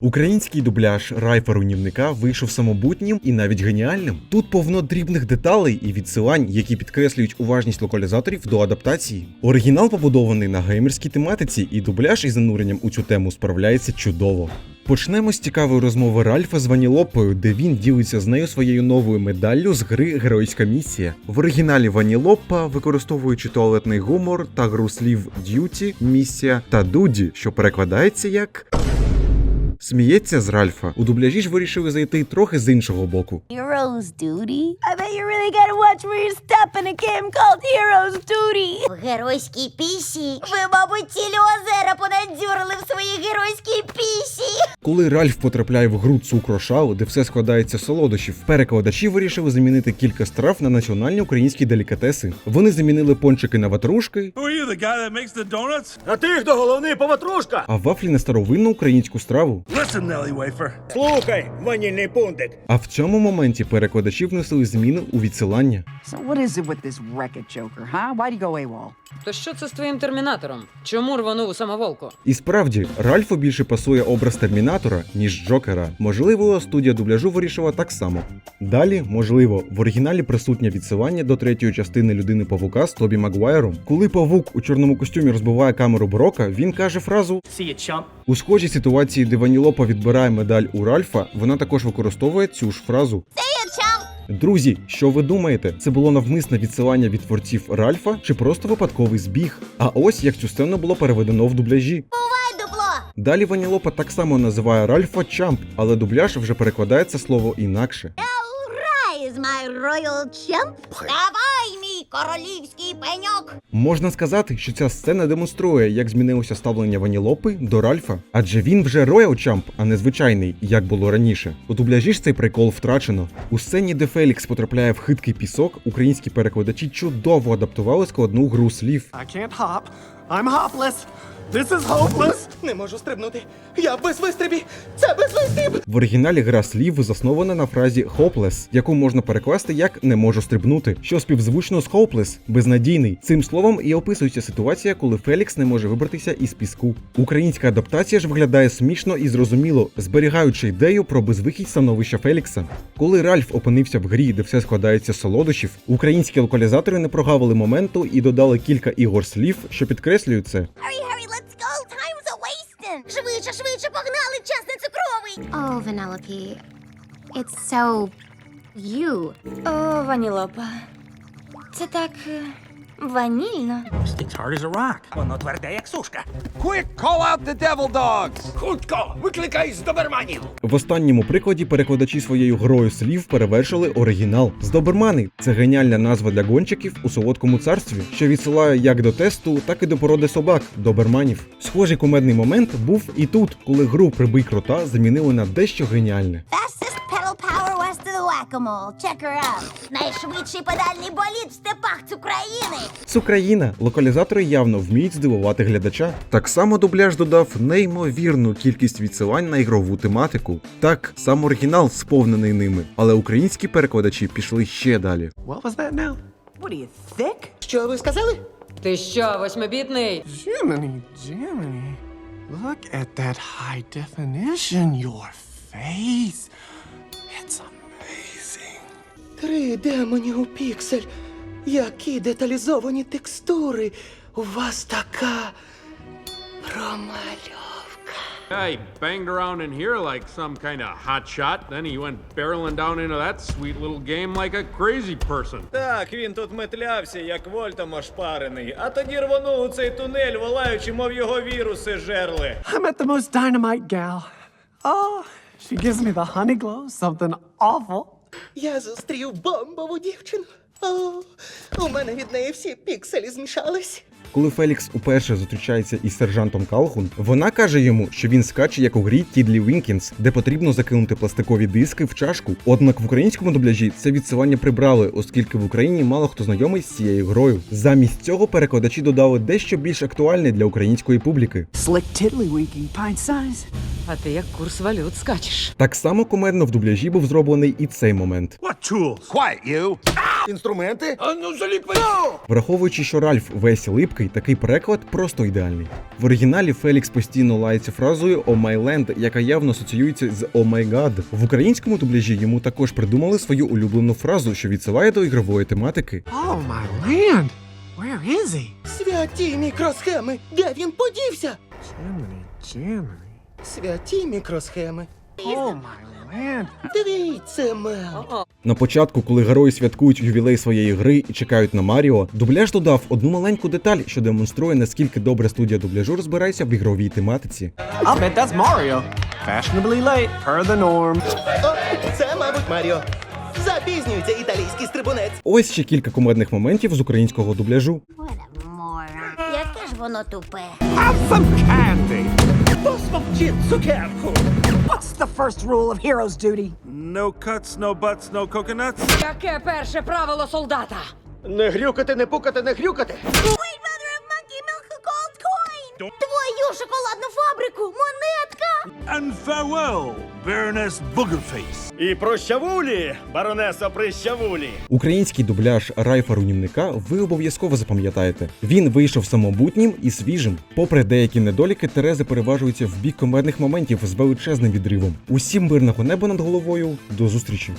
Український дубляж Райфа руйнівника вийшов самобутнім і навіть геніальним. Тут повно дрібних деталей і відсилань, які підкреслюють уважність локалізаторів до адаптації. Оригінал побудований на геймерській тематиці, і дубляж із зануренням у цю тему справляється чудово. Почнемо з цікавої розмови Ральфа з Ванілопою, де він ділиться з нею своєю новою медаллю з гри Геройська місія. В оригіналі Ванілопа, використовуючи туалетний гумор та гру слів д'юті, місія та дуді, що перекладається як. Сміється з Ральфа. У дубляжі ж вирішили зайти трохи з іншого боку. Hero's duty? I bet you're really gotta watch where you in a game called Hero's Duty. В геройській пісі. Ви, мабуть, цілі озера понадзюрили в своїй геройській пісі. Коли Ральф потрапляє в гру Цукрошау, де все складається з солодощів, перекладачі вирішили замінити кілька страв на національні українські делікатеси. Вони замінили пончики на ватрушки, Who are you, the guy that makes the donuts? А ти хто головний поватрушка? а вафлі на старовинну українську страву. Listen, Nelly Wafer. Слухай, ванільний пундик. А в цьому моменті перекладачі внесли зміни у відсилання. So what is it with this wreck-it Joker, huh? Why'd he go AWOL? То що це з твоїм термінатором? Чому рванув у самоволку? І справді, Ральфу більше пасує образ термінатора, ніж Джокера. Можливо, студія дубляжу вирішила так само. Далі, можливо, в оригіналі присутнє відсилання до третьої частини людини павука з Тобі Магуайром. Коли павук у чорному костюмі розбиває камеру Брока, він каже фразу See you, chump. у схожій ситуації, де Ванілопа відбирає медаль у Ральфа, вона також використовує цю ж фразу. Друзі, що ви думаєте? Це було навмисне відсилання від творців Ральфа чи просто випадковий збіг? А ось як цю сцену було переведено в дубляжі. Далі Ванілопа так само називає Ральфа Чамп, але дубляж вже перекладає це слово інакше. Ура, is my royal champ. Давай, королівський пеньок. Можна сказати, що ця сцена демонструє, як змінилося ставлення Ванілопи до Ральфа, адже він вже Роял Чамп, а не звичайний, як було раніше. У дубляжі ж цей прикол втрачено. У сцені, де Фелікс потрапляє в хиткий пісок, українські перекладачі чудово адаптували складну гру слів. I can't hop. I'm hopless. This is hopeless. Не можу стрибнути. Я без вистрибі. Це без вистріб. В оригіналі гра слів заснована на фразі «hopeless», яку можна перекласти як не можу стрибнути, що співзвучно з «hopeless» – безнадійний. Цим словом і описується ситуація, коли Фелікс не може вибратися із піску. Українська адаптація ж виглядає смішно і зрозуміло, зберігаючи ідею про безвихідь становища Фелікса. Коли Ральф опинився в грі, де все складається з солодощів, українські локалізатори не прогавили моменту і додали кілька ігор слів, що підкреслюють це. Wasting. Швидше, швидше, погнали, час не цукровий. Oh, Венелопі, It's so you. О, Ванілопа. Це так е, ванільно. Sticks hard as a rock. Воно тверде, як сушка. Quick, call out the devil dogs. Хутко, викликай з доберманів. В останньому прикладі перекладачі своєю грою слів перевершили оригінал. Здобермани це геніальна назва для гонщиків у солодкому царстві, що відсилає як до тесту, так і до породи собак доберманів. Схожий кумедний момент був і тут, коли гру Прибий крота замінили на дещо геніальне. Whack-a-mole. Check her out. Найшвидший педальний болід в степах України. Цукраїна локалізатори явно вміють здивувати глядача. Так само дубляж додав неймовірну кількість відсилань на ігрову тематику. Так, сам оригінал сповнений ними, але українські перекладачі пішли ще далі. What was that now? What are you, thick? Що ви сказали? Ти що, восьмибітний? Jiminy, Jiminy. Look at that high definition. Your face. Три демонів у піксель. Які деталізовані текстури. У вас така промальовка. He banged around in here like some kind of hot shot. Then he went barreling down into that sweet little game like a crazy person. Так, він тут метлявся, як вольтом ошпарений, а тоді рвонув у цей тунель, волаючи, мов його віруси жерли. I met the most dynamite gal. Oh, she gives me the honey glow, something awful. Я зустрів бомбову дівчину. О, у мене від неї всі пікселі змішались. Коли Фелікс уперше зустрічається із сержантом Калхун, вона каже йому, що він скаче як у грі Тідлі Вінкінс, де потрібно закинути пластикові диски в чашку. Однак в українському дубляжі це відсилання прибрали, оскільки в Україні мало хто знайомий з цією грою. Замість цього перекладачі додали дещо більш актуальне для української публіки. А ти як курс валют скачеш. Так само кумедно в дубляжі був зроблений і цей момент. What tools? Quiet, you. Інструменти? А ну заліпи! Враховуючи, що Ральф весь липкий, такий переклад просто ідеальний. В оригіналі Фелікс постійно лається фразою «О май ленд», яка явно асоціюється з «О май гад». В українському дубляжі йому також придумали свою улюблену фразу, що відсилає до ігрової тематики. Oh, my land. Where is he? Святі мікросхеми! Де він подівся? Jiminy, Jiminy. Святі мікросхеми. Oh, my land. Дивіться. На початку, коли герої святкують ювілей своєї гри і чекають на Маріо, дубляж додав одну маленьку деталь, що демонструє наскільки добре студія дубляжу розбирається в ігровій тематиці. I'll bet that's Mario. Fashionably late, per the norm. О, це, мабуть, Маріо. Запізнюється італійський стрибунець. Ось ще кілька комедних моментів з українського дубляжу. Яке ж воно тупе. Have some candy. Посмокчи цукерку. What's the first rule of hero's duty? No cuts, no butts, no coconuts. Яке перше правило солдата? Не грюкати, не пукати, не грюкати. Wait, mother of monkey milk a gold coin! Твою шоколадну фабрику! Монетка! And farewell, Baroness Boogerface. І прощавулі, баронеса Прищавулі. Український дубляж Райфа Рунівника ви обов'язково запам'ятаєте. Він вийшов самобутнім і свіжим. Попри деякі недоліки, Терези переважуються в бік комедних моментів з величезним відривом. Усім мирного неба над головою. До зустрічі!